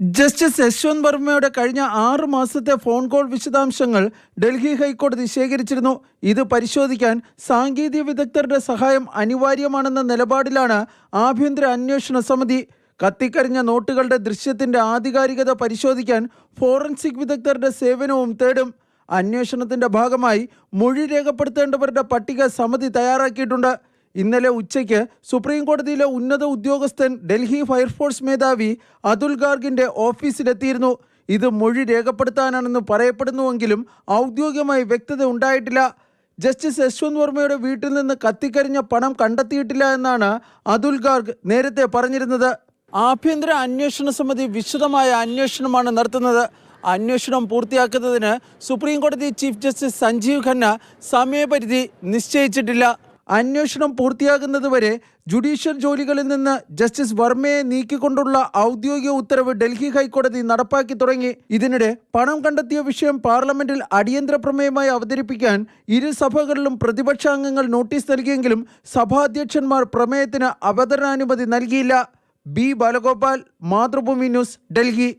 Justice Yashwant വർമ്മയുടെ കഴിഞ്ഞ ആറ് മാസത്തെ ഫോൺ കോൾ വിശദാംശങ്ങൾ ഡൽഹി ഹൈക്കോടതി ശേഖരിച്ചിരുന്നു. ഇത് പരിശോധിക്കാൻ സാങ്കേതിക വിദഗ്ധരുടെ സഹായം അനിവാര്യമാണെന്ന നിലപാടിലാണ് ആഭ്യന്തര അന്വേഷണ സമിതി. കത്തിക്കരിഞ്ഞ നോട്ടുകളുടെ ദൃശ്യത്തിന്റെ ആധികാരികത പരിശോധിക്കാൻ ഫോറൻസിക് വിദഗ്ധരുടെ സേവനവും തേടും. അന്വേഷണത്തിന്റെ ഭാഗമായി മൊഴി രേഖപ്പെടുത്തേണ്ടവരുടെ പട്ടിക സമിതി തയ്യാറാക്കിയിട്ടുണ്ട്. ഇന്നലെ ഉച്ചയ്ക്ക് സുപ്രീം കോടതിയിലെ ഉന്നത ഉദ്യോഗസ്ഥൻ ഡൽഹി ഫയർഫോഴ്സ് മേധാവി അതുൽ ഗാർഗിന്റെ ഓഫീസിലെത്തിയിരുന്നു. ഇത് മൊഴി രേഖപ്പെടുത്താനാണെന്ന് പറയപ്പെടുന്നുവെങ്കിലും ഔദ്യോഗികമായി വ്യക്തത ഉണ്ടായിട്ടില്ല. ജസ്റ്റിസ് യശ്വന്ത് വർമ്മയുടെ വീട്ടിൽ നിന്ന് കത്തിക്കരിഞ്ഞ പണം കണ്ടെത്തിയിട്ടില്ല എന്നാണ് അതുൽ ഗാർഗ് നേരത്തെ പറഞ്ഞിരുന്നത്. ആഭ്യന്തര അന്വേഷണ സമിതി വിശദമായ അന്വേഷണമാണ് നടത്തുന്നത്. അന്വേഷണം പൂർത്തിയാക്കുന്നതിന് സുപ്രീം കോടതി ചീഫ് ജസ്റ്റിസ് സഞ്ജീവ് ഖന്ന സമയപരിധി നിശ്ചയിച്ചിട്ടില്ല. അന്വേഷണം പൂർത്തിയാകുന്നതുവരെ ജുഡീഷ്യൽ ജോലികളിൽ നിന്ന് ജസ്റ്റിസ് വർമ്മയെ നീക്കിക്കൊണ്ടുള്ള ഔദ്യോഗിക ഉത്തരവ് ഡൽഹി ഹൈക്കോടതി നടപ്പാക്കി തുടങ്ങി. ഇതിനിടെ പണം കണ്ടെത്തിയ വിഷയം പാർലമെന്റിൽ അടിയന്തര പ്രമേയമായി അവതരിപ്പിക്കാൻ ഇരു സഭകളിലും പ്രതിപക്ഷാംഗങ്ങൾ നോട്ടീസ് നൽകിയെങ്കിലും സഭാധ്യക്ഷന്മാർ പ്രമേയത്തിന് അവതരണാനുമതി നൽകിയില്ല. B Balagopal Mathrubhumi news Delhi.